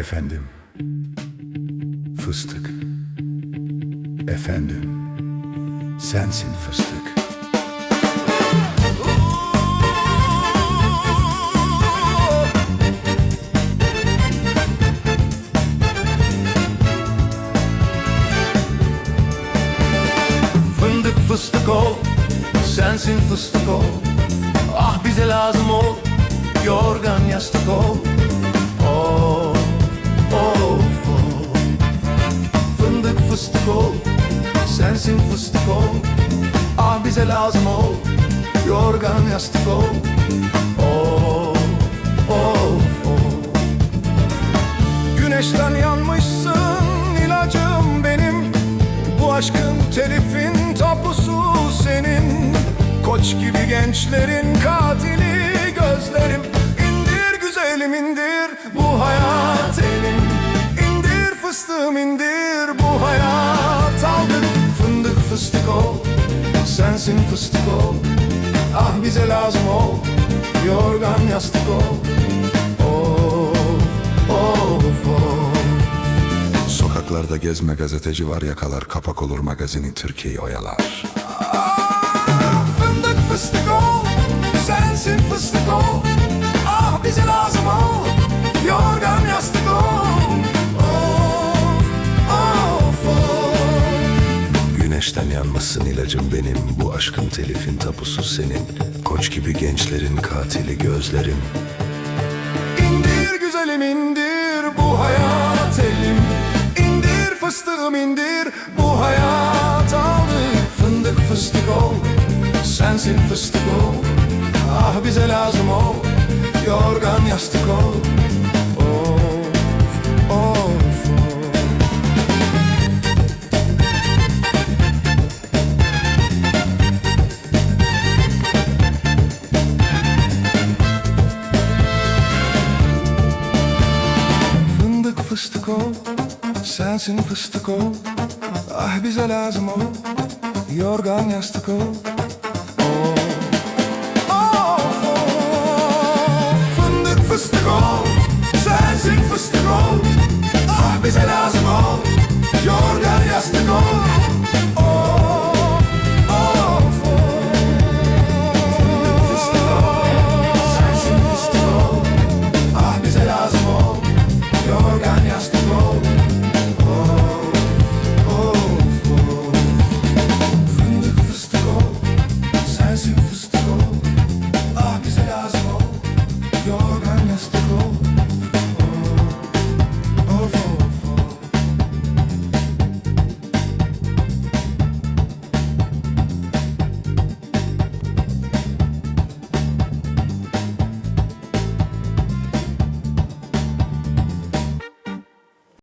Efendim. Fıstık. Efendim. Sensin fıstık. Fındık fıstık ol Sensin fıstık ol Ah bize lazım ol Yorgan yastık ol fıstık ol Ah bize lazım ol Yorgan yastık ol Of of of Güneşten yanmışsın ilacım benim. Bu aşkın telifin tapusu senin. Koç gibi gençlerin katili gözlerim. İndir güzelim indir bu hayat sensin fıstık ol. Ah bize lazım ol. Yorgan yastık ol. Of of of. Sokaklarda gezme gazeteci var yakalar Kapak olur magazini Türkiye'yi oyalar. Fındık fıstık ol Güneşten yanmasın ilacım benim. Bu aşkın telifin tapusu senin. Koç gibi gençlerin katili gözlerim. İndir güzelim indir bu hayat elim. İndir fıstığım indir bu hayat aldı Fındık fıstık ol sensin fıstık ol. Ah bize lazım ol yorgan yastık ol fıstık ol Sensin fıstık ol. Ah bize lazım ol Yorgan yastık ol